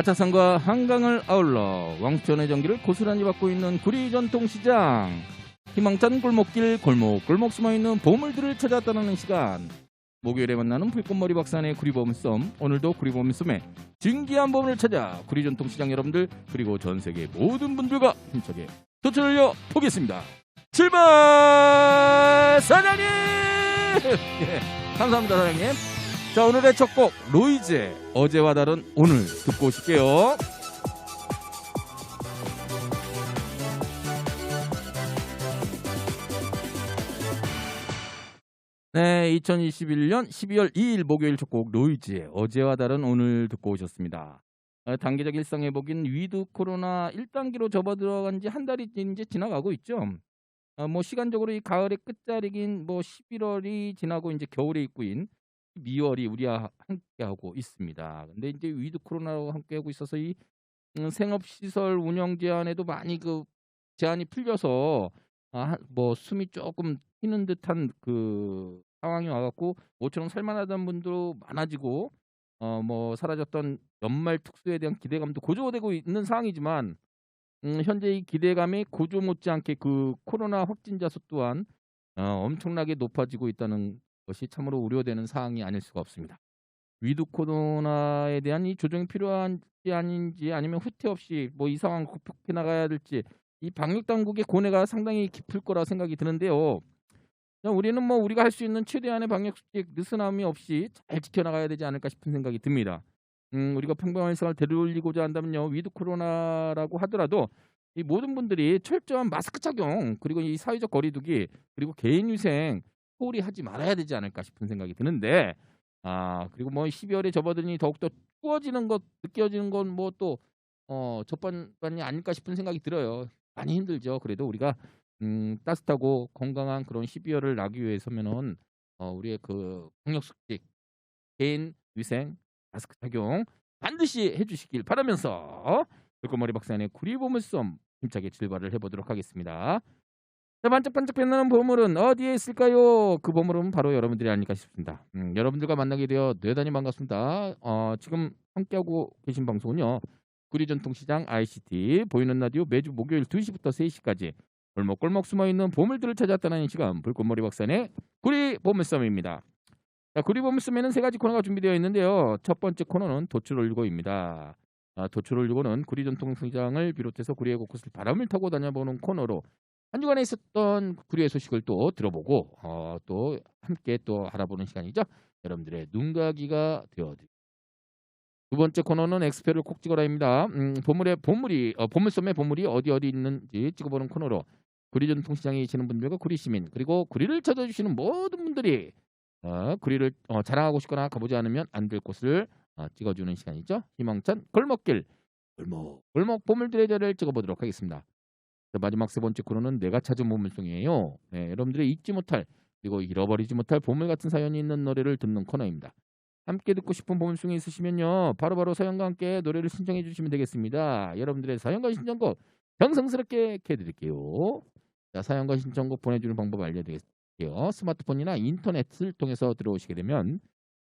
아차산과 한강을 아울러 왕천의 전기를 고스란히 받고 있는 구리 전통시장. 희망찬 골목길 골목 골목 숨어있는 보물들을 찾아 떠나는 시간. 목요일에 만나는 불꽃머리 박사의 구리보물섬 오늘도 구리보물섬에 진기한 보물을 찾아 구리 전통시장 여러분들 그리고 전 세계 모든 분들과 힘차게 도전을 려 보겠습니다. 출발! 사장님! 예, 감사합니다 사장님 자 오늘의 첫 곡 로이즈의 어제와 다른 오늘 듣고 오실게요. 네 2021년 12월 2일 목요일 첫 곡 로이즈의 어제와 다른 오늘 듣고 오셨습니다. 어, 단계적 일상 회복인 위드 코로나 1단계로 접어들어간 지 한 달이 이제 지나가고 있죠. 어, 뭐 시간적으로 이 가을의 끝자리긴 뭐 11월이 지나고 이제 겨울의 입구인 12월이 우리와 함께하고 있습니다. 근데 이제 위드 코로나와 함께하고 있어서 이 음, 생업시설 운영 제한에도 많이 그 제한이 풀려서 아, 한- 뭐 숨이 조금 튀는 듯한 그 상황이 와갖고 모처럼 살만하던 분도 많아지고 어 뭐 사라졌던 연말 특수에 대한 기대감도 고조되고 있는 상황이지만 음, 현재 이 기대감이 고조 못지않게 그 코로나 확진자 수 또한 어, 엄청나게 높아지고 있다는 것이 참으로 우려되는 사항이 아닐 수가 없습니다. 위드 코로나에 대한 이 조정이 필요한지 아닌지 아니면 후퇴 없이 뭐 이 상황 극복해 나가야 될지 이 방역 당국의 고뇌가 상당히 깊을 거라 생각이 드는데요. 우리는 뭐 우리가 할 수 있는 최대한의 방역 수칙 느슨함이 없이 잘 지켜나가야 되지 않을까 싶은 생각이 듭니다. 음, 우리가 평범한 일상을 되돌리고자 한다면요 위드 코로나라고 하더라도 이 모든 분들이 철저한 마스크 착용 그리고 이 사회적 거리두기 그리고 개인 위생 소홀히 하지 말아야 되지 않을까 싶은 생각이 드는데 아 그리고 뭐 12월에 접어드니 더욱더 추워지는 것 느껴지는 건 뭐 또어 적반반이 아닐까 싶은 생각이 들어요 많이 힘들죠 그래도 우리가 음 따뜻하고 건강한 그런 12월을 나기 위해서면은 어 우리의 그 방역 수칙 개인 위생 마스크 착용 반드시 해주시길 바라면서 불꽃머리 박사의 구리보물섬 힘차게 출발을 해보도록 하겠습니다. 자, 반짝반짝 빛나는 보물은 어디에 있을까요? 그 보물은 바로 여러분들이 아닐까 싶습니다. 음, 여러분들과 만나게 되어 대단히 반갑습니다. 어, 지금 함께하고 계신 방송은요. 구리전통시장 ICT 보이는 라디오 매주 목요일 2시부터 3시까지 골목골목 숨어있는 보물들을 떠나는 시간 불꽃머리 박사의 구리 보물섬입니다. 자, 구리 보물섬에는 세 가지 코너가 준비되어 있는데요. 첫 번째 코너는 도출 올리고입니다. 아, 도출 올리고는 구리 전통시장을 비롯해서 구리의 곳곳을 바람을 타고 다녀보는 코너로 한 주간에 있었던 구리의 소식을 또 들어보고 어, 또 함께 또 알아보는 시간이죠. 여러분들의 눈가기가 되어드립니다. 두 번째 코너는 엑스페를 콕 찍어라입니다. 음, 보물의 보물이 어, 보물섬의 보물이 어디 어디 있는지 찍어보는 코너로 구리 전통시장에 계시는 분들과 구리 시민 그리고 구리를 찾아주시는 모든 분들이 어, 구리를 어, 자랑하고 싶거나 가보지 않으면 안 될 곳을 어, 찍어주는 시간이죠. 희망찬 골목길 골목 골목 보물들의 자리를 찍어보도록 하겠습니다. 자, 마지막 세 번째 코너는 내가 찾은 보물송이에요. 네, 여러분들의 잊지 못할 그리고 잃어버리지 못할 보물 같은 사연이 있는 노래를 듣는 코너입니다. 함께 듣고 싶은 보물송이 있으시면요. 바로바로 사연과 함께 노래를 신청해 주시면 되겠습니다. 여러분들의 사연과 신청곡 정성스럽게 해드릴게요. 자, 사연과 신청곡 보내주는 방법 알려드릴게요. 스마트폰이나 인터넷을 통해서 들어오시게 되면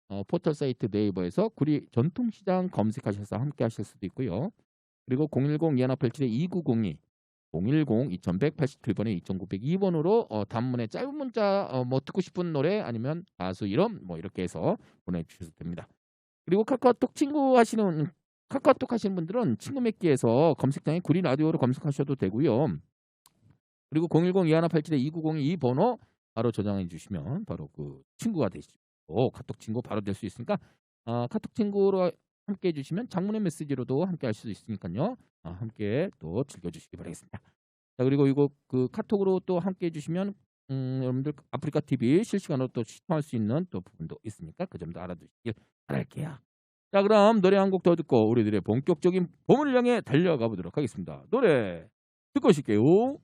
어, 포털 사이트 네이버에서 구리 전통시장 검색하셔서 함께 하실 수도 있고요. 그리고 010-2187-2902 010-2187번에 2902번으로 어, 단문에 짧은 문자 어, 뭐 듣고 싶은 노래 아니면 가수 이름 뭐 이렇게 해서 보내주셔도 됩니다. 그리고 카카오톡 친구 하시는 카카오톡 하시는 분들은 친구 맺기에서 검색창에 구리 라디오로 검색하셔도 되고요. 그리고 010-2187-2902 번호 바로 저장해 주시면 바로 그 친구가 되시고 카톡 친구 바로 될 수 있으니까 아, 카톡 친구로 함께 해주시면 장문의 메시지로도 함께 할수 있으니까요. 아, 함께 또 즐겨주시기 바라겠습니다. 자 그리고 이거 그 카톡으로 또 함께 해주시면 음, 여러분들 아프리카 TV 실시간으로 또 시청할 수 있는 또 부분도 있으니까 그 점도 알아두시길 바랄게요. 자 그럼 노래 한 곡 더 듣고 우리들의 본격적인 보물을 향해 달려가 보도록 하겠습니다. 노래 듣고 오실게요.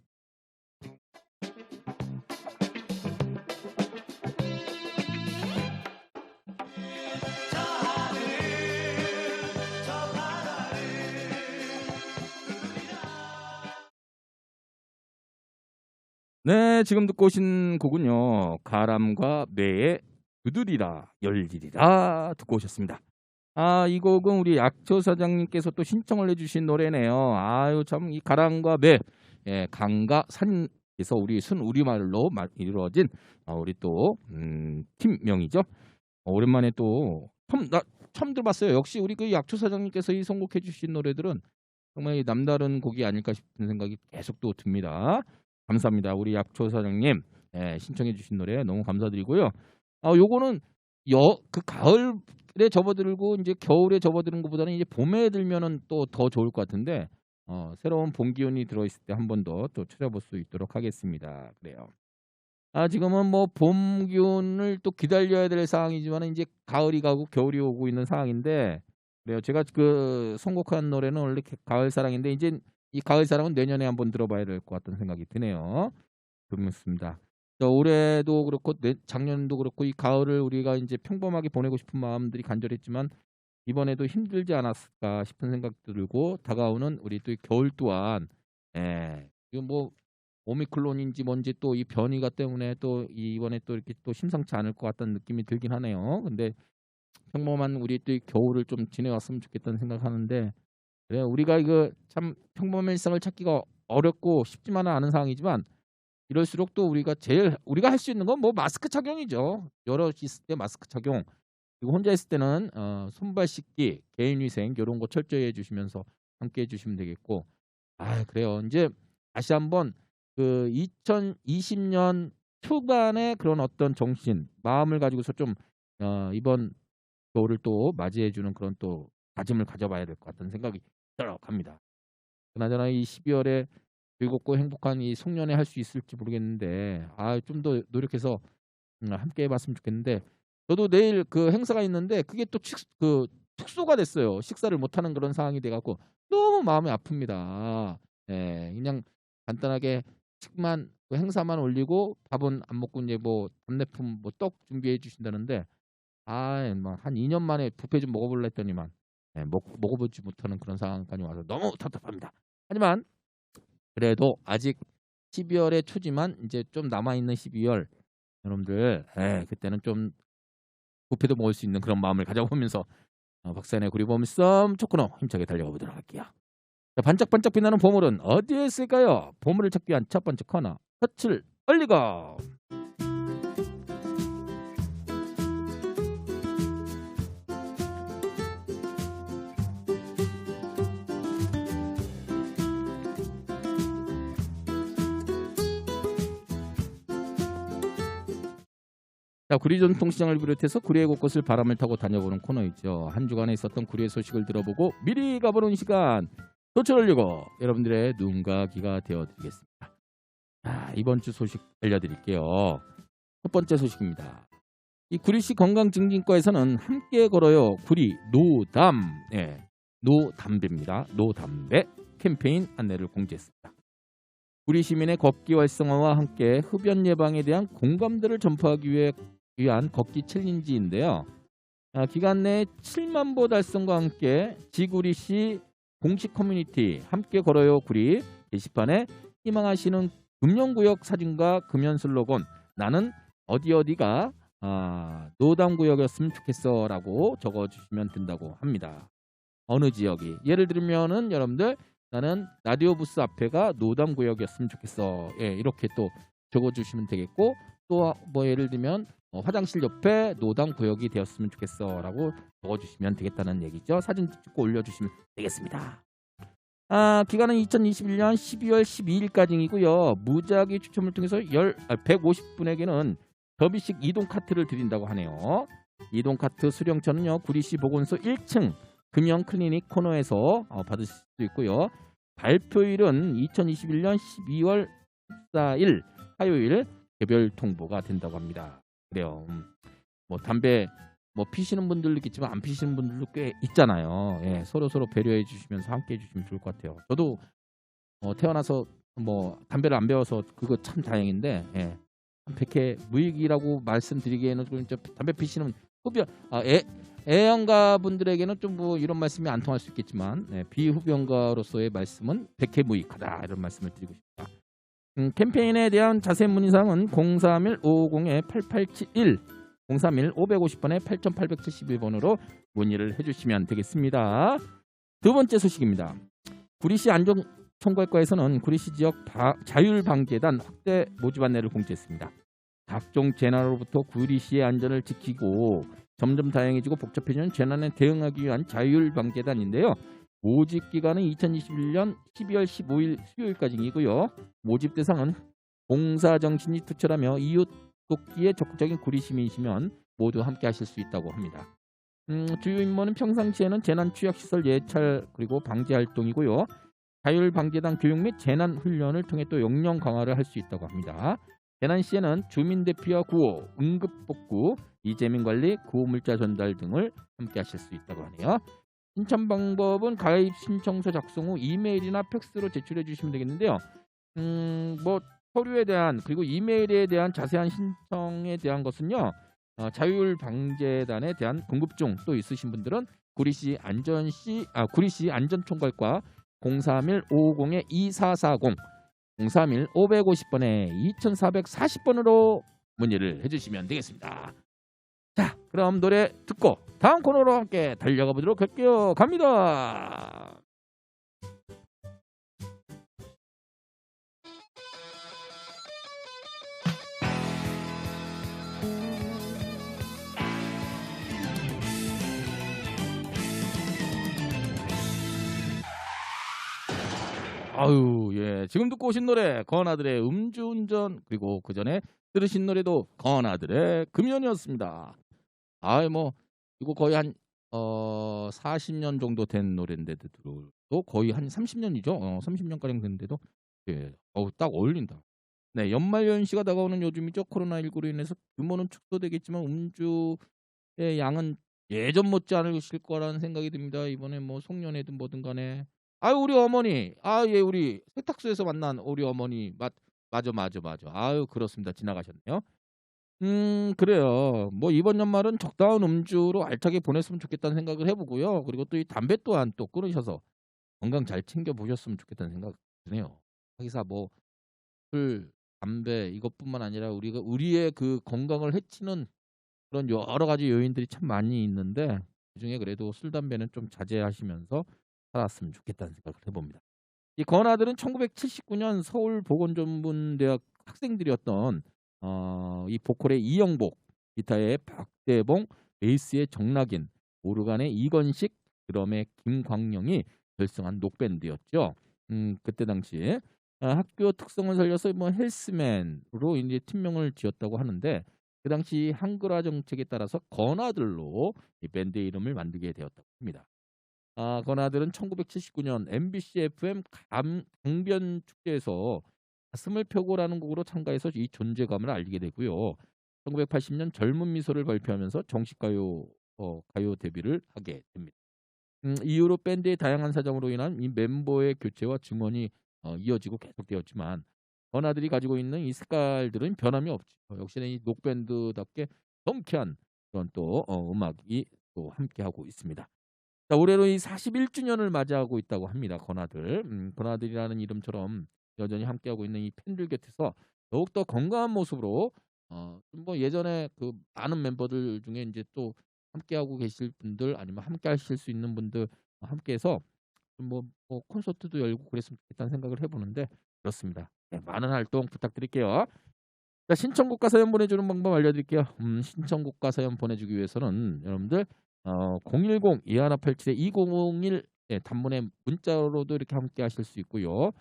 네, 지금 듣고 오신 곡은요. 가람과 매의 두드리라 열리리라 듣고 오셨습니다. 아, 이 곡은 우리 약초 사장님께서 또 신청을 해주신 노래네요. 아유, 참, 이 가랑과 배, 예, 강과 산에서 우리 순 우리말로 마- 이루어진 어, 우리 또, 음, 팀명이죠. 어, 오랜만에 또, 처음, 나 처음 들어봤어요. 역시 우리 그 약초 사장님께서 이 선곡해주신 노래들은 정말 이 남다른 곡이 아닐까 싶은 생각이 계속 또 듭니다. 감사합니다. 우리 약초 사장님, 예, 신청해주신 노래 너무 감사드리고요. 아, 요거는 여, 그 가을에 접어들고 이제 겨울에 접어드는 것보다는 이제 봄에 들면은 또 더 좋을 것 같은데 어, 새로운 봄 기운이 들어있을 때 한 번 더 또 찾아볼 수 있도록 하겠습니다. 그래요. 아 지금은 뭐 봄 기운을 또 기다려야 될 상황이지만 이제 가을이 가고 겨울이 오고 있는 상황인데 그래요. 제가 그 선곡한 노래는 원래 게- 가을 사랑인데 이제 이 가을 사랑은 내년에 한번 들어봐야 될 것 같다는 생각이 드네요. 그렇습니다. 자, 올해도 그렇고 내- 작년도 그렇고 이 가을을 우리가 이제 평범하게 보내고 싶은 마음들이 간절했지만 이번에도 힘들지 않았을까 싶은 생각도 들고 다가오는 우리 또이 겨울 또한 예, 이거 뭐 오미클론인지 뭔지 또 이 변이가 때문에 또 이번에 또 이렇게 또 심상치 않을 것 같다는 느낌이 들긴 하네요. 근데 평범한 우리 또이 겨울을 좀 지내왔으면 좋겠다는 생각하는데 그래 우리가 이거 참 평범한 일상을 찾기가 어렵고 쉽지만은 않은 상황이지만 이럴수록 또 우리가 제일 우리가 할 수 있는 건 뭐 마스크 착용이죠. 여럿이 있을 때 마스크 착용. 그리고 혼자 있을 때는 어, 손발 씻기, 개인 위생 이런 거 철저히 해주시면서 함께 해주시면 되겠고. 아 그래요. 이제 다시 한번 그 2020년 초반에 그런 어떤 정신, 마음을 가지고서 좀 어, 이번 겨울을 또 맞이해주는 그런 또 다짐을 가져봐야 될 것 같다는 생각이 들어갑니다. 그나저나 이 12월에 즐겁고 행복한 이 송년회 할 수 있을지 모르겠는데 아 좀 더 노력해서 음, 함께 해봤으면 좋겠는데 저도 내일 그 행사가 있는데 그게 또그 축소가 됐어요 식사를 못하는 그런 상황이 돼갖고 너무 마음이 아픕니다 예 그냥 간단하게 식만 그 행사만 올리고 밥은 안 먹고 이제 뭐 답례품 뭐 떡 준비해 주신다는데 아뭐한 2년 만에 뷔페 좀 먹어볼라 했더니만 예, 먹, 먹어보지 못하는 그런 상황까지 와서 너무 답답합니다 하지만 그래도 아직 12월의 초지만 이제 좀 남아 있는 12월 여러분들 예, 그때는 좀 부패도 먹을 수 있는 그런 마음을 가져보면서 어, 박사의 구리범 썸 초코노 힘차게 달려가 보도록 할게요. 자, 반짝반짝 빛나는 보물은 어디에 있을까요? 보물을 찾기 위한 첫 번째 코너 터치를 얼리고 자, 구리 전통시장을 비롯해서 구리의 곳곳을 바람을 타고 다녀보는 코너이죠. 한 주간에 있었던 구리의 소식을 들어보고 미리 가보는 시간 도출 올리고 여러분들의 눈과 귀가 되어드리겠습니다. 자, 이번 주 소식 알려드릴게요. 첫 번째 소식입니다. 이 구리시 건강증진과에서는 함께 걸어요 구리 노담 예, 노담배입니다. 노담배 캠페인 안내를 공지했습니다. 구리 시민의 걷기 활성화와 함께 흡연 예방에 대한 공감대를 전파하기 위한 걷기 챌린지인데요. 아, 기간 내 7만 보 달성과 함께 지구리시 공식 커뮤니티 함께 걸어요 구리 게시판에 희망하시는 금연구역 사진과 금연 슬로건 나는 어디 어디가 아, 노담구역이었으면 좋겠어라고 적어주시면 된다고 합니다. 어느 지역이 예를 들면은 여러분들 나는 라디오 부스 앞에가 노담 구역이었으면 좋겠어. 예, 이렇게 또 적어주시면 되겠고 또 뭐 예를 들면 어, 화장실 옆에 노담 구역이 되었으면 좋겠어라고 적어주시면 되겠다는 얘기죠. 사진 찍고 올려주시면 되겠습니다. 아, 기간은 2021년 12월 12일까지이고요. 무작위 추첨을 통해서 열, 아, 150분에게는 더비식 이동 카트를 드린다고 하네요. 이동 카트 수령처는요. 구리시 보건소 1층 금연 클리닉 코너에서 어, 받으실 수 있고요. 발표일은 2021년 12월 14일 화요일 개별 통보가 된다고 합니다. 그래요. 음, 뭐 담배 뭐 피시는 분들도 있겠지만 안 피시는 분들도 꽤 있잖아요. 예, 서로 서로 배려해 주시면서 함께 해 주시면 좋을 것 같아요. 저도 어, 태어나서 뭐 담배를 안 배워서 그거 참 다행인데 예. 한 100회 무익이라고 말씀드리기에는 좀 담배 피시는 흡연 아, 애, 애연가 분들에게는 좀 뭐 이런 말씀이 안 통할 수 있겠지만 네, 비흡연가로서의 말씀은 백해 무익하다 이런 말씀을 드리고 싶다. 음, 캠페인에 대한 자세한 문의사항은 031-550-8871 031-550번에 8871번으로 문의를 해주시면 되겠습니다. 두 번째 소식입니다. 구리시 안전총괄과에서는 구리시 지역 바- 자율방재단 확대 모집 안내를 공지했습니다. 각종 재난으로부터 구리시의 안전을 지키고 점점 다양해지고 복잡해지는 재난에 대응하기 위한 자율방재단인데요. 모집 기간은 2021년 12월 15일 수요일까지이고요. 모집 대상은 봉사 정신이 투철하며 이웃 돕기에 적극적인 구리 시민이시면 모두 함께 하실 수 있다고 합니다. 음, 주요 임무는 평상시에는 재난 취약 시설 예찰 그리고 방제 활동이고요. 자율 방재단 교육 및 재난 훈련을 통해 또 역량 강화를 할 수 있다고 합니다. 재난 시에는 주민 대피와 구호, 응급 복구, 이재민 관리, 구호 물자 전달 등을 함께 하실 수 있다고 하네요. 신청 방법은 가입 신청서 작성 후 이메일이나 팩스로 제출해 주시면 되겠는데요. 음, 뭐 서류에 대한 그리고 이메일에 대한 자세한 신청에 대한 것은요. 어, 자율 방재단에 대한 궁금증 또 있으신 분들은 구리시 안전시 아 구리시 안전총괄과 031-550-2440 031-550번에 2440번으로 문의를 해주시면 되겠습니다. 자, 그럼 노래 듣고 다음 코너로 함께 달려가 보도록 할게요. 갑니다. 아유, 예. 지금 듣고 오신 노래 건아들의 음주운전 그리고 그 전에 들으신 노래도 건아들의 금연이었습니다. 아이 뭐 이거 거의 한 어, 40년 정도 된 노래인데도 또 거의 한 30년이죠. 어, 30년 가량 됐는데도 예. 어우, 딱 어울린다. 네, 연말 연시가 다가오는 요즘이죠. 코로나19로 인해서 규모는 축소되겠지만 음주의 양은 예전 못지 않으실 거라는 생각이 듭니다. 이번에 뭐 송년회든 뭐든 간에 아유 우리 어머니. 아 예 우리 세탁소에서 만난 우리 어머니. 맞 맞아 맞아 맞아. 아유 그렇습니다. 지나가셨네요. 음 그래요. 뭐 이번 연말은 적당한 음주로 알차게 보냈으면 좋겠다는 생각을 해보고요. 그리고 또 이 담배 또한 또 끊으셔서 건강 잘 챙겨 보셨으면 좋겠다는 생각 드네요. 하기사 뭐술 담배 이것뿐만 아니라 우리가 우리의 그 건강을 해치는 그런 여러 가지 요인들이 참 많이 있는데 그중에 그래도 술 담배는 좀 자제하시면서 살았으면 좋겠다는 생각을 해봅니다. 이 건아들은 1979년 서울 보건전문대학 학생들이었던 어, 이 보컬의 이영복, 기타의 박대봉, 베이스의 정락인, 오르간의 이건식, 드럼의 김광영이 결성한 녹밴드였죠. 음, 그때 당시에 아, 학교 특성을 살려서 뭐 헬스맨으로 이제 팀명을 지었다고 하는데 그 당시 한글화 정책에 따라서 건아들로 이 밴드의 이름을 만들게 되었다고 합니다. 아, 건아들은 1979년 MBC FM 감, 강변 축제에서 가슴을 펴고라는 곡으로 참가해서 이 존재감을 알리게 되고요. 1980년 젊은 미소를 발표하면서 정식 가요 어, 가요 데뷔를 하게 됩니다. 음, 이후로 밴드의 다양한 사정으로 인한 이 멤버의 교체와 증언이 어, 이어지고 계속되었지만 건아들이 가지고 있는 이 색깔들은 변함이 없죠. 역시나 이 녹밴드답게 통쾌한 그런 또 어, 음악이 또 함께하고 있습니다. 자, 올해로 이 41주년을 맞이하고 있다고 합니다. 건아들. 음, 건아들이라는 이름처럼 여전히 함께하고 있는 이 팬들 곁에서 더욱더 건강한 모습으로 어, 좀뭐 예전에 그 많은 멤버들 중에 이제 또 함께하고 계실 분들 아니면 함께 하실 수 있는 분들 함께해서 뭐, 뭐 콘서트도 열고 그랬으면 좋겠다는 생각을 해보는데 그렇습니다. 네, 많은 활동 부탁드릴게요. 자, 신청곡과 사연 보내주는 방법 알려드릴게요. 음, 신청곡과 사연 보내주기 위해서는 여러분들 어, 010-2187-2001 예, 단문의 문자로도 이렇게 함께 하실 수 있고요.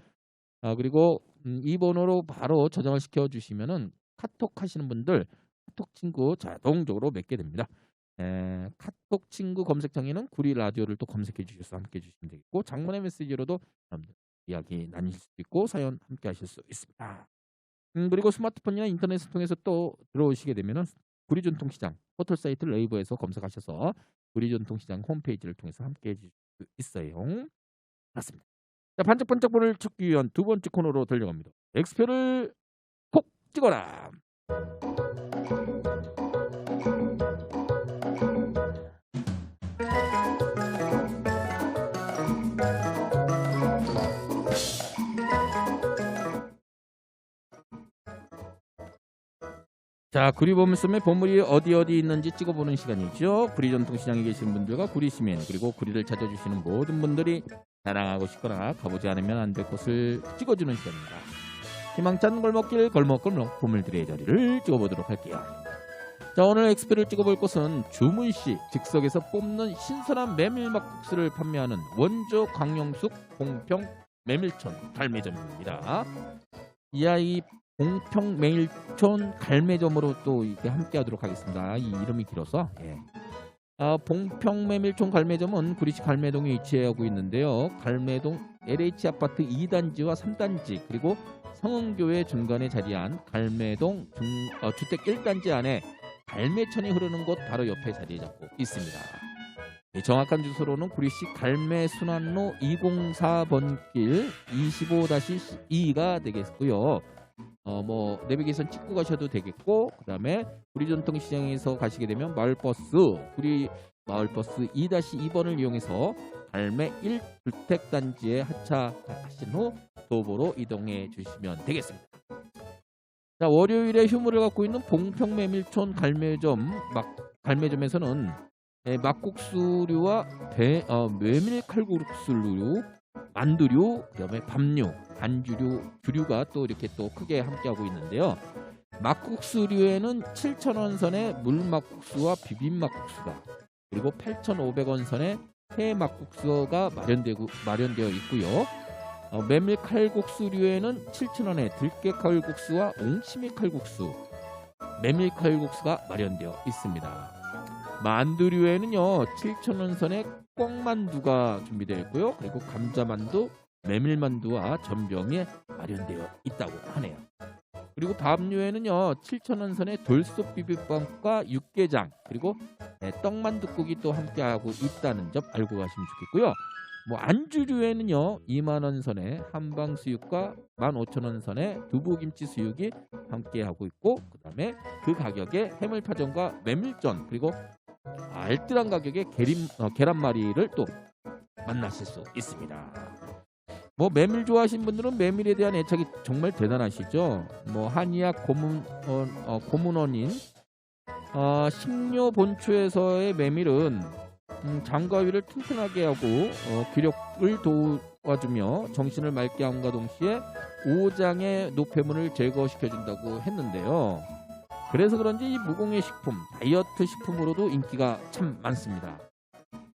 아, 그리고 음, 이 번호로 바로 저장을 시켜 주시면은 카톡 하시는 분들 카톡 친구 자동적으로 맺게 됩니다. 에, 카톡 친구 검색창에는 구리 라디오를 또 검색해 주셔서 함께 해 주시면 되겠고 장문의 메시지로도 이야기 나누실 수 있고 사연 함께 하실 수 있습니다. 음, 그리고 스마트폰이나 인터넷을 통해서 또 들어오시게 되면은 구리 전통시장 포털 사이트 레이버에서 검색하셔서 구리 전통시장 홈페이지를 통해서 함께 해주실 수 있어요. 맞습니다. 자, 반짝반짝 볼을 찾기 위한 두 번째 코너로 달려갑니다. 엑스표를 콕 찍어라. 자, 구리 보물섬의 보물이 어디 어디 있는지 찍어보는 시간이죠. 구리 전통시장에 계신 분들과 구리 시민 그리고 구리를 찾아주시는 모든 분들이 자랑하고 싶거나 가보지 않으면 안 될 곳을 찍어주는 시간입니다. 희망찬 골목길 골목골목 보물들의 자리를 찍어보도록 할게요. 자, 오늘 엑스피를 찍어볼 곳은 주문시 즉석에서 뽑는 신선한 메밀막국수를 판매하는 원조 광영숙 공평 메밀촌 갈매점입니다. 이아이 공평 메밀촌 갈매점으로 또 이렇게 함께하도록 하겠습니다. 이 이름이 길어서. 예. 아, 봉평 메밀촌 갈매점은 구리시 갈매동에 위치하고 있는데요. 갈매동 LH 아파트 2단지와 3단지 그리고 성흥교회 중간에 자리한 갈매동 중, 어, 주택 1단지 안에 갈매천이 흐르는 곳 바로 옆에 자리 잡고 있습니다. 예, 정확한 주소로는 구리시 갈매순환로 204번길 25-2가 되겠고요. 어 뭐 내비게이션 찍고 가셔도 되겠고 그 다음에 구리 전통시장에서 가시게 되면 마을버스 구리 마을버스 2-2번을 이용해서 갈매 1주택 단지에 하차하신 후 도보로 이동해 주시면 되겠습니다. 자 월요일에 휴무를 갖고 있는 봉평 메밀촌 갈매점 막 갈매점에서는 예, 막국수류와 배, 어, 메밀 칼국수류, 만두류, 그다음에 밥류, 안주류, 주류가 또 이렇게 또 크게 함께하고 있는데요. 막국수류에는 7,000원 선의 물막국수와 비빔막국수가 그리고 8,500원 선의 회막국수가 마련되고 마련되어 있고요. 어, 메밀 칼국수류에는 7,000원의 들깨 칼국수와 옹심이 칼국수, 메밀 칼국수가 마련되어 있습니다. 만두류에는요 7,000원 선의 꽁만두가 준비되어 있고요. 그리고 감자만두, 메밀만두와 전병에 마련되어 있다고 하네요. 그리고 밥류에는요 7,000원 선의 돌솥 비빔밥과 육개장 그리고 네, 떡만둣국이 또 함께하고 있다는 점 알고 가시면 좋겠고요. 뭐 안주류에는요 2만 원 선의 한방 수육과 15,000원 선의 두부김치 수육이 함께하고 있고 그다음에 그 가격에 해물파전과 메밀전 그리고 알뜰한 가격에 계림, 어, 계란말이를 또 만나실 수 있습니다. 뭐 메밀 좋아하시는 분들은 메밀에 대한 애착이 정말 대단하시죠. 뭐 한의학 고문 어, 어, 고문원인 어, 식료 본초에서의 메밀은 음, 장과위를 튼튼하게 하고 어, 기력을 도와주며 정신을 맑게 함과 동시에 오장의 노폐물을 제거시켜 준다고 했는데요. 그래서 그런지 이 무공해 식품, 다이어트 식품으로도 인기가 참 많습니다.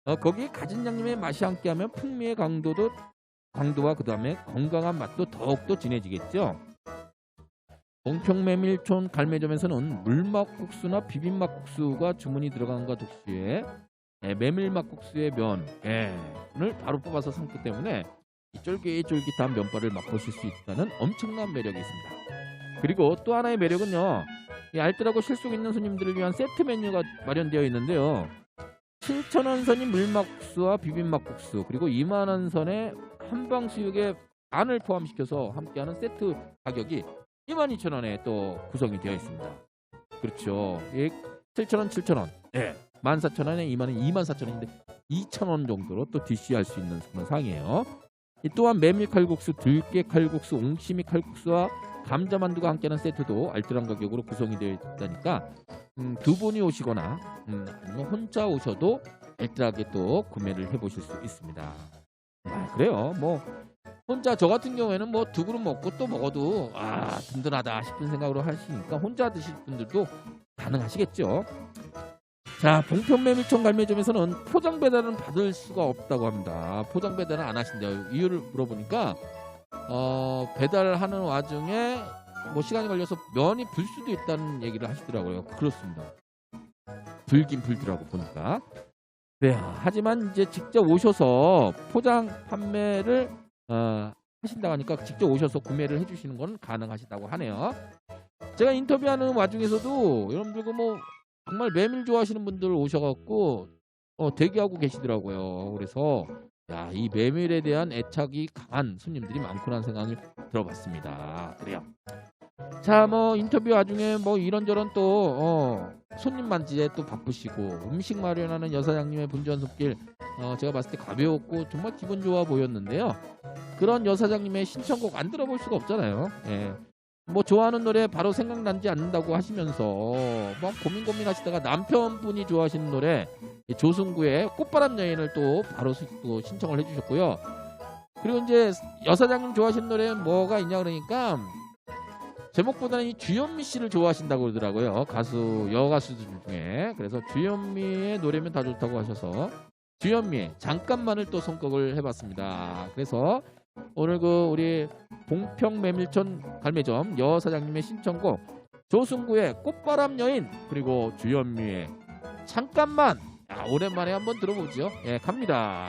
어, 거기에 가진 양념의 맛이 함께하면 풍미의 강도도 강도와 그 다음에 건강한 맛도 더욱더 진해지겠죠. 봉평메밀촌 갈매점에서는 물막국수나 비빔막국수가 주문이 들어간과 동시에 예, 메밀막국수의 면을 바로 뽑아서 삶기 때문에 이 쫄깃쫄깃한 면발을 맛보실 수 있다는 엄청난 매력이 있습니다. 그리고 또 하나의 매력은요. 이 알뜰하고 실속 있는 손님들을 위한 세트 메뉴가 마련되어 있는데요. 7,000원 선인 물막국수와 비빔막국수 그리고 2만원 선의 한방 수육에 안을 포함시켜서 함께하는 세트 가격이 22,000원에 또 구성이 되어 있습니다. 그렇죠. 예, 7,000원, 7,000원. 예. 14,000원에 2만원, 24,000원인데 2,000원 정도로 또 DC할 수 있는 그런 상이에요. 이 또한 메밀 칼국수, 들깨 칼국수, 옹심이 칼국수와 감자 만두가 함께하는 세트도 알뜰한 가격으로 구성이 되어 있다니까 음, 두 분이 오시거나 음, 혼자 오셔도 알뜰하게 또 구매를 해보실 수 있습니다. 아, 그래요. 뭐 혼자 저 같은 경우에는 뭐 두 그릇 먹고 또 먹어도 아 든든하다 싶은 생각으로 하시니까 혼자 드실 분들도 가능하시겠죠. 자, 봉평 메밀촌 갈매점에서는 포장 배달은 받을 수가 없다고 합니다. 포장 배달은 안 하신대요. 이유를 물어보니까 어, 배달하는 와중에 뭐 시간이 걸려서 면이 불 수도 있다는 얘기를 하시더라고요. 그렇습니다. 불긴 불더라고 보니까. 네, 하지만 이제 직접 오셔서 포장 판매를 어, 하신다고 하니까 직접 오셔서 구매를 해주시는 건 가능하시다고 하네요. 제가 인터뷰하는 와중에서도 여러분들 그뭐 정말 메밀 좋아하시는 분들 오셔갖고 어, 대기하고 계시더라고요. 그래서 야, 이 메밀에 대한 애착이 강한 손님들이 많구나 생각을 들어봤습니다. 그래요. 자, 뭐 인터뷰 와중에 뭐 이런저런 또 어, 손님 만지에 또 바쁘시고 음식 마련하는 여사장님의 분주한 손길 어, 제가 봤을 때 가벼웠고 정말 기분 좋아 보였는데요. 그런 여사장님의 신청곡 안 들어볼 수가 없잖아요. 예. 뭐 좋아하는 노래 바로 생각나지 않는다고 하시면서 뭐 고민 고민하시다가 남편분이 좋아하시는 노래 이 조승구의 꽃바람 여인을 또 바로 신청을 해주셨고요. 그리고 이제 여사장님 좋아하시는 노래는 뭐가 있냐 그러니까 제목보다는 이 주현미 씨를 좋아하신다고 그러더라고요. 가수 여가수들 중에 그래서 주현미의 노래면 다 좋다고 하셔서 주현미의 잠깐만을 또 선곡을 해봤습니다. 그래서 오늘 그 우리 봉평 메밀촌 갈매점 여 사장님의 신청곡 조승구의 꽃바람 여인 그리고 주현미의 잠깐만 야, 오랜만에 한번 들어보죠. 예, 갑니다.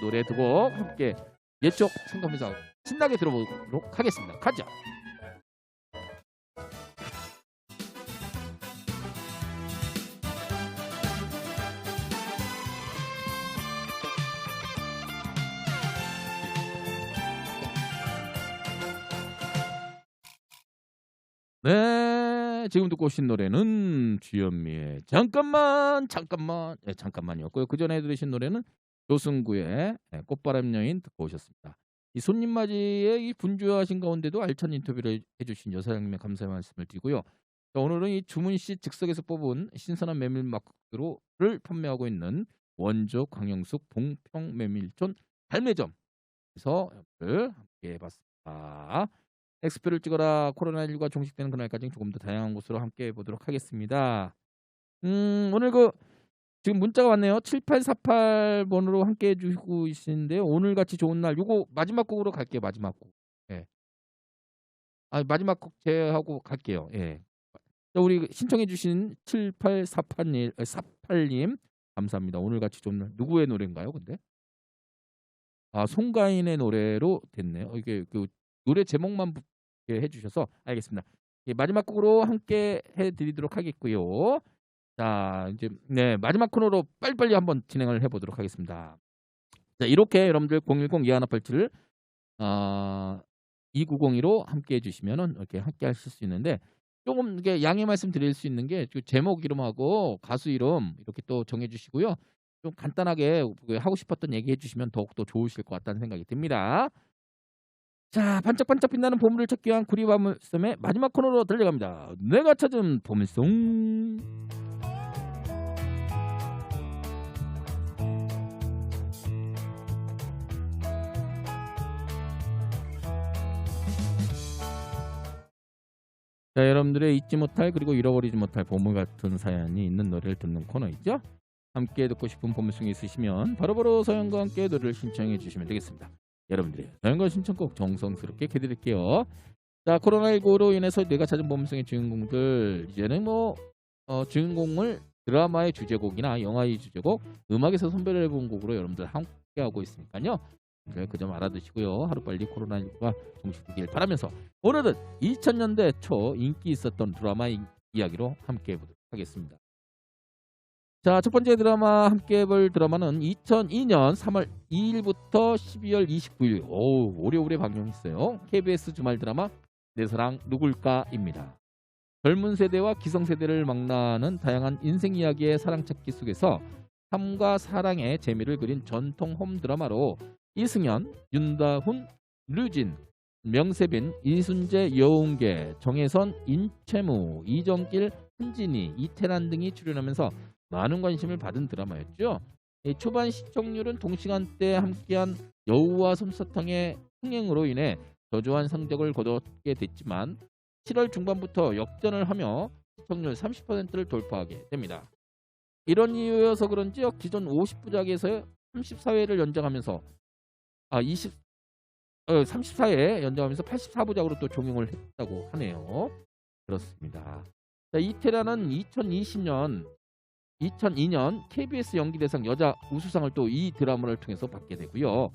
노래 두 곡 함께 예쪽 생각하면서 신나게 들어보도록 하겠습니다. 가죠. 네, 지금 듣고 오신 노래는 주현미의 잠깐만 잠깐만 예, 잠깐만이었고요. 그 전에 들으신 노래는 조승구의 예, 꽃바람 여인 듣고 오셨습니다. 이 손님 맞이에 이 분주하신 가운데도 알찬 인터뷰를 해주신 여사장님의 감사의 말씀을 드리고요. 자, 오늘은 이 주문시 즉석에서 뽑은 신선한 메밀 마크로를 판매하고 있는 원조 광영숙 봉평 메밀촌 발매점에서 함께 해봤습니다. 엑스표를 찍어라 코로나19가 종식되는 그날까지 조금 더 다양한 곳으로 함께 해보도록 하겠습니다. 음 오늘 그 지금 문자가 왔네요. 7848번으로 함께 해주고 있는데요. 오늘 같이 좋은 날 요거 마지막 곡으로 갈게요. 마지막 곡. 예. 아 마지막 곡 제하고 갈게요. 예. 자, 우리 신청해 주신 7848님 48님 감사합니다. 오늘 같이 좋은 날 누구의 노래인가요? 근데 아 송가인의 노래로 됐네요. 이게 그 노래 제목만 해주셔서 알겠습니다. 예, 마지막 곡으로 함께 해드리도록 하겠고요. 자 이제 네 마지막 코너로 빨리빨리 한번 진행을 해보도록 하겠습니다. 자 이렇게 여러분들 010 2187아 2902로 함께 해주시면은 이렇게 함께 하실 수 있는데 조금 이게 양해 말씀 드릴 수 있는 게그 제목 이름하고 가수 이름 이렇게 또 정해주시고요. 좀 간단하게 그 하고 싶었던 얘기 해주시면 더욱더 좋으실 것 같다는 생각이 듭니다. 자 반짝반짝 빛나는 보물을 찾기 위한 구리바물섬의 마지막 코너로 들려갑니다. 내가 찾은 보물송. 자 여러분들의 잊지 못할 그리고 잃어버리지 못할 보물 같은 사연이 있는 노래를 듣는 코너이죠. 함께 듣고 싶은 보물송이 있으시면 바로바로 사연과 함께 노래를 신청해 주시면 되겠습니다. 여러분들의 사연과 신청곡 정성스럽게 해드릴게요. 자 코로나19로 인해서 내가 찾은 보물송의 주인공들 이제는 뭐 어, 주인공을 드라마의 주제곡이나 영화의 주제곡, 음악에서 선별을 해본 곡으로 여러분들 함께 하고 있으니까요. 그 점 알아두시고요. 하루빨리 코로나19가 종식되길 바라면서 오늘은 2000년대 초 인기 있었던 드라마 이- 이야기로 함께 해 보도록 하겠습니다. 자, 첫 번째 드라마 함께 해볼 드라마는 2002년 3월 2일부터 12월 29일 오 오래오래 방영했어요. KBS 주말 드라마 내 사랑 누굴까입니다. 젊은 세대와 기성 세대를 망라하는 다양한 인생 이야기의 사랑 찾기 속에서 삶과 사랑의 재미를 그린 전통 홈 드라마로 이승연, 윤다훈, 류진, 명세빈, 이순재, 여운계, 정혜선, 인채무, 이정길, 한진희, 이태란 등이 출연하면서 많은 관심을 받은 드라마였죠. 이 초반 시청률은 동시간대에 함께한 여우와 솜사탕의 흥행으로 인해 저조한 성적을 거뒀게 됐지만 7월 중반부터 역전을 하며 시청률 30%를 돌파하게 됩니다. 이런 이유여서 그런지 기존 50부작에서 34회를 연장하면서 아 20, 어, 34회 연장하면서 84부작으로 또 종영을 했다고 하네요. 그렇습니다. 자, 이태라는 2020년 2002년 KBS 연기대상 여자 우수상을 또 이 드라마를 통해서 받게 되고요.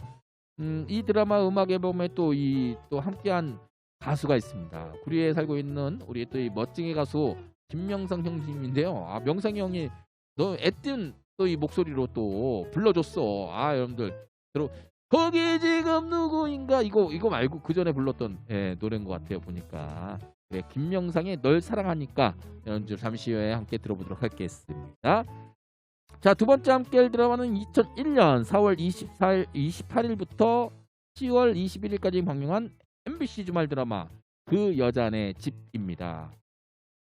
음, 이 드라마 음악 앨범에 또 이 또 함께한 가수가 있습니다. 구리에 살고 있는 우리 또 이 멋쟁이 가수 김명성 형님인데요. 아 명성이 형이 너 애뜬 또 이 목소리로 또 불러줬어. 아 여러분들 들어 거기 지금 누구인가 이거 이거 말고 그 전에 불렀던 예, 노래인 것 같아요 보니까 네, 김명상의 널 사랑하니까 여러분들 잠시 후에 함께 들어보도록 하겠습니다. 자 두 번째 함께 할 드라마는 2001년 4월 24일 28일부터 10월 21일까지 방영한 MBC 주말 드라마 그 여자네 집입니다.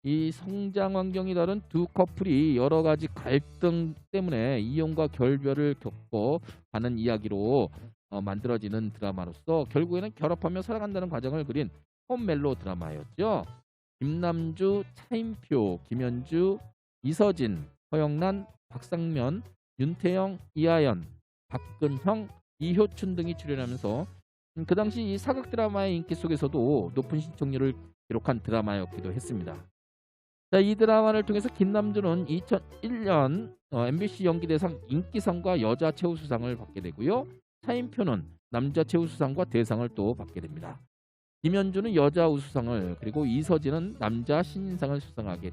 이 성장 환경이 다른 두 커플이 여러 가지 갈등 때문에 이혼과 결별을 겪고 가는 이야기로 어, 만들어지는 드라마로서 결국에는 결합하며 살아간다는 과정을 그린 홈멜로 드라마였죠. 김남주, 차인표, 김현주, 이서진, 허영란, 박상면, 윤태영, 이하연, 박근형, 이효춘 등이 출연하면서 음, 그 당시 이 사극 드라마의 인기 속에서도 높은 시청률을 기록한 드라마였기도 했습니다. 자, 이 드라마를 통해서 김남주는 2001년 어, MBC 연기대상 인기상과 여자 최우수상을 받게 되고요. 차인표는 남자 최우수상과 대상을 또 받게 됩니다. 김현주는 여자 우수상을 그리고 이서진은 남자 신인상을 수상하게.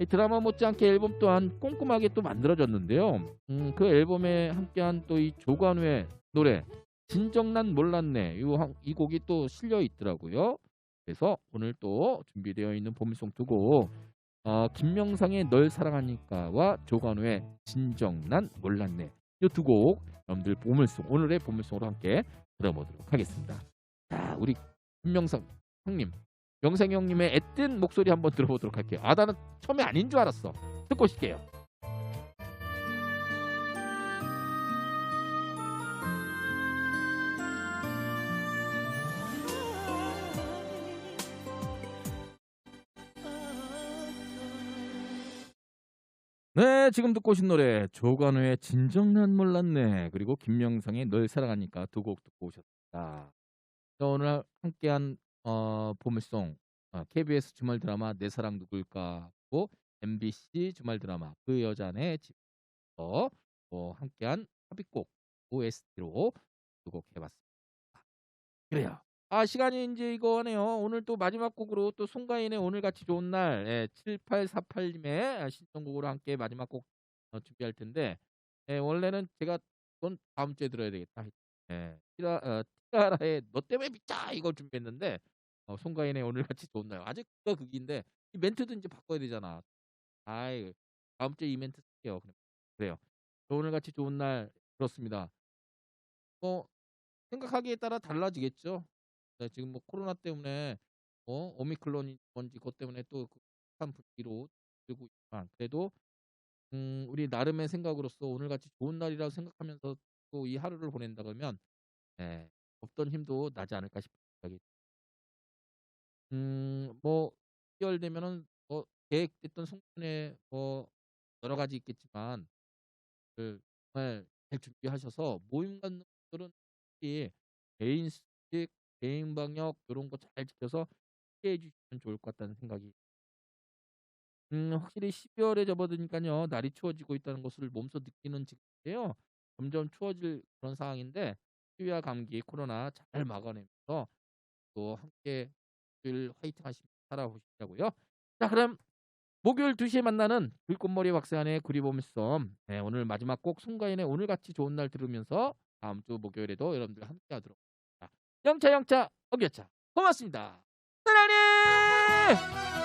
이 드라마 못지않게 앨범 또한 꼼꼼하게 또 만들어졌는데요. 음, 그 앨범에 함께한 또 이 조관우의 노래 진정난 몰랐네 이, 한- 이 곡이 또 실려 있더라고요. 그래서 오늘 또 준비되어 있는 봄송 두 곡, 어, 김명상의 널 사랑하니까와 조관우의 진정난 몰랐네 이 두 곡 여러분들 보물송 오늘의 보물송으로 함께 들어보도록 하겠습니다. 자, 우리 김명상 형님, 명상 형님의 애뜬 목소리 한번 들어보도록 할게요. 아, 나는 처음에 아닌 줄 알았어. 듣고 오실게요. 네, 지금 듣고 오신 노래 조관우의 진정 난 몰랐네 그리고 김명상의 널 사랑하니까 두 곡 듣고 오셨습니다. 자, 오늘 함께한 어, 보물송 어, KBS 주말 드라마 내 사랑 누굴까 고 MBC 주말 드라마 그 여자네 집에서 어, 함께한 합의곡 OST로 두 곡 해봤습니다. 그래요. 아 시간이 이제 이거네요. 오늘 또 마지막 곡으로 또 송가인의 오늘같이 좋은 날 예, 7848님의 신청곡으로 함께 마지막 곡 어, 준비할 텐데 예, 원래는 제가 그건 다음 주에 들어야 되겠다. 예, 티라, 어, 티아라의 너 때문에 미쳐 이걸 준비했는데 어, 송가인의 오늘같이 좋은 날 아직 그거 극인데 이 멘트도 이제 바꿔야 되잖아. 아이 다음 주에 이 멘트. 그래. 그래요. 오늘같이 좋은 날 그렇습니다. 뭐 생각하기에 따라 달라지겠죠. 네, 지금 뭐 코로나 때문에 어 오미클론이 뭔지 그것 때문에 또 극한 분위기로 들고 있지만 그래도 음 우리 나름의 생각으로서 오늘같이 좋은 날이라고 생각하면서 또 이 하루를 보낸다 그러면 예, 없던 힘도 나지 않을까 싶은 생각이 음뭐 10월 되면은 뭐 계획됐던 송년회 뭐 여러 가지 있겠지만 그 정말 잘 준비하셔서 모임 갖는 분들은 개인 수칙, 개인 방역 이런 거 잘 지켜서 함께 해주시면 좋을 것 같다는 생각이. 음 확실히 12월에 접어드니까요 날이 추워지고 있다는 것을 몸소 느끼는 지금인데요 점점 추워질 그런 상황인데 추위와 감기, 코로나 잘 막아내면서 또 함께 늘 화이팅 하시면서 살아보시자고요. 자 그럼 목요일 2시에 만나는 불꽃머리 박세환의 구리보물섬 네, 오늘 마지막 곡 송가인의 오늘같이 좋은 날 들으면서 다음 주 목요일에도 여러분들 함께 하도록 하겠습니다. 영차 영차 어겼차 고맙습니다. 사랑해